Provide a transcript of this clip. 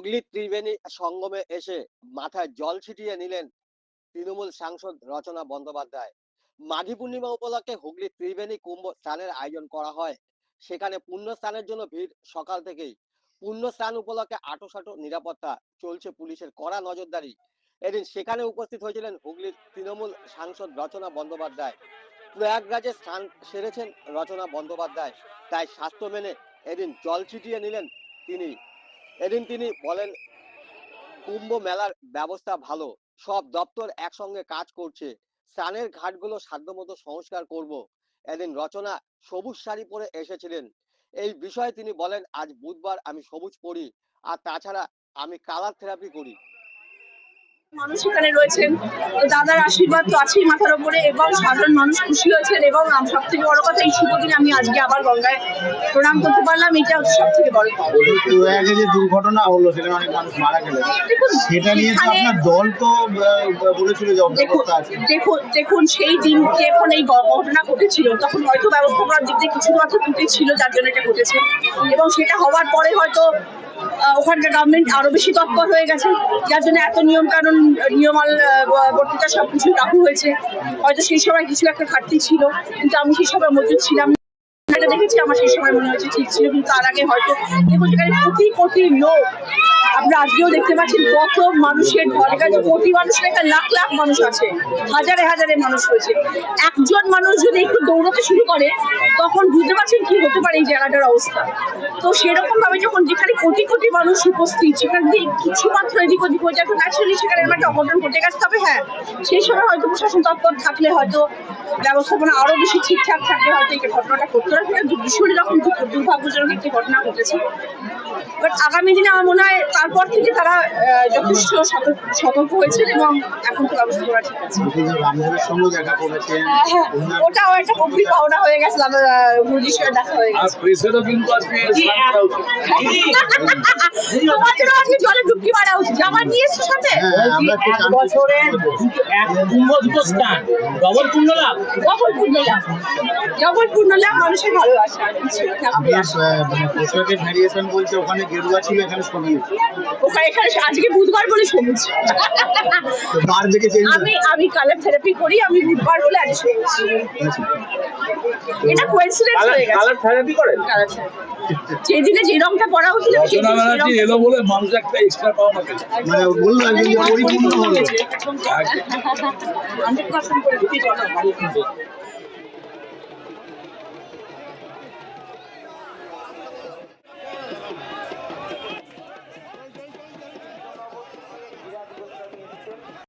হুগলি ত্রিবেণী সঙ্গমে এসে মাথায় জল ছিটিয়ে নিলেন তৃণমূল সাংসদ রচনা বন্দ্যোপাধ্যায়। মাঘী পূর্ণিমা উপলক্ষে হুগলি ত্রিবেণী কুম্ভ স্নানের আয়োজন করা হয়। সেখানে পুণ্য স্নানের জন্য ভিড় সকাল থেকেই। পুণ্য স্নান উপলক্ষে আটোসাটো নিরাপত্তা চলছে পুলিশের কড়া নজরদারি। এদিন সেখানে উপস্থিত হয়েছিলেন হুগলির তৃণমূল সাংসদ রচনা বন্দ্যোপাধ্যায়। প্রয়াগরাজে স্নান সেরেছেন রচনা বন্দ্যোপাধ্যায়। তাই স্বাস্থ্য মেনে এদিন জল ছিটিয়ে নিলেন তিনি। এদিন তিনি বলেন, কুম্ভ মেলার ব্যবস্থা ভালো। সব দপ্তর একসঙ্গে কাজ করছে। স্নানের ঘাটগুলো সাধ্যমতো সংস্কার করব। এদিন রচনা সবুজ শাড়ি পরে এসেছিলেন। এই বিষয়ে তিনি বলেন, আজ বুধবার আমি সবুজ পরি, আর তাছাড়া আমি কালার থেরাপি করি। মানুষ এখানে রয়েছেন। তো দাদার আশীর্বাদ তো আছেই মাথার উপরে এবং সাধারণ মানুষ খুশি হয়েছেন এবং সব থেকে বড় কথা এই শুভ দিনে আমি আজকে আবার গঙ্গায় প্রণাম করতে পারলাম এটা হচ্ছে সব থেকে বড় কথা। যে দুর্ঘটনা হলো সেখানে অনেক মানুষ মারা দেখুন সেটা নিয়ে তো আপনার দল তো বলেছিল যে দেখুন দেখুন সেই দিন যখন এই ঘটনা ঘটেছিল তখন হয়তো ব্যবস্থা করার দিক দিয়ে কিছু মাত্র ত্রুটি ছিল যার জন্য এটা ঘটেছে। এবং সেটা হওয়ার পরে হয়তো ওখানকার গভর্নমেন্ট আরও বেশি তৎপর হয়ে গেছে। যার জন্য এত নিয়ম কানুন নিয়মাল বর্তিতা সবকিছু লাগু হয়েছে। হয়তো সেই সময় কিছু একটা ঘাটতি ছিল, কিন্তু আমি সেই সময় মজুদ ছিলাম এটা দেখেছি, আমার সেই সময় মনে হয়েছে ঠিক ছিল, কিন্তু তার আগে হয়তো দেখুন, সেখানে কোটি কোটি লোক। আমরা আজকেও দেখতে পাচ্ছি কত মানুষের ঘরে কাছে কোটি মানুষের একটা লাখ লাখ মানুষ আছে, হাজারে হাজারে মানুষ রয়েছে। একজন মানুষ যদি একটু দৌড়াতে শুরু করে, তখন বুঝতে পারছেন কি হতে পারে এই জায়গাটার অবস্থা। তো সেরকম ভাবে যখন যেখানে কোটি কোটি মানুষ উপস্থিত, সেখান দিয়ে কিছু মাত্র এদিক ওদিক হয়ে যায়, তো ন্যাচারালি সেখানে একটা অঘটন ঘটে গেছে। তবে হ্যাঁ সেই সময় হয়তো প্রশাসন তৎপর থাকলে হয়তো ব্যবস্থাপনা আরও বেশি ঠিকঠাক থাকলে হয়তো এই ঘটনাটা ঘটতো। কিন্তু ভীষণ রকম দুর্ভাগ্যজনক একটি ঘটনা ঘটেছে বাট আগামী দিনে আমার মনে হয় তারপর থেকে তারা যথেষ্ট সতর্ক হয়েছেন এবং এখন তো ব্যবস্থা করা ঠিক আছে। হ্যাঁ, হ্যাঁ, ওটাও একটা গভীর পাওনা হয়ে গেছে গুরুজির সঙ্গে দেখা হয়ে গেছে। আজকে জলে ডুবকি মারা উচিত নিয়ে এসছো সাথে? হ্যাঁ আমরা একটু এক জানতে বছরের এক কুম্ভ দুটো স্থান ডবল পূর্ণ লাভ। ডবল পূর্ণ লাভ। ডবল পূর্ণ লাভ মানুষের ভালোবাসা আর কিছু না। আপনি আহ, মানে পোশাকের ভ্যারিয়েশন বলছে ওখানে গেরুয়া ছিল এখানে সবুজ। ওখানে এখানে আজকে বুধবার বলে সবুজ। বার দেখে চেঞ্জ আমি আমি কালার থেরাপি করি আমি বুধবার বলে আজ সবুজ এটা কোইন্সিডেন্স হয়ে গেছে। কালার থেরাপি করেন? কালার থেরাপি যে রংটা পরা উচিত রচনা এলো বলে মানুষ একটা এক্সট্রা পাওয়া মানে বলল একজন যে পরিপূর্ণ হলো হান্ড্রেড পার্সেন্ট করে দিতে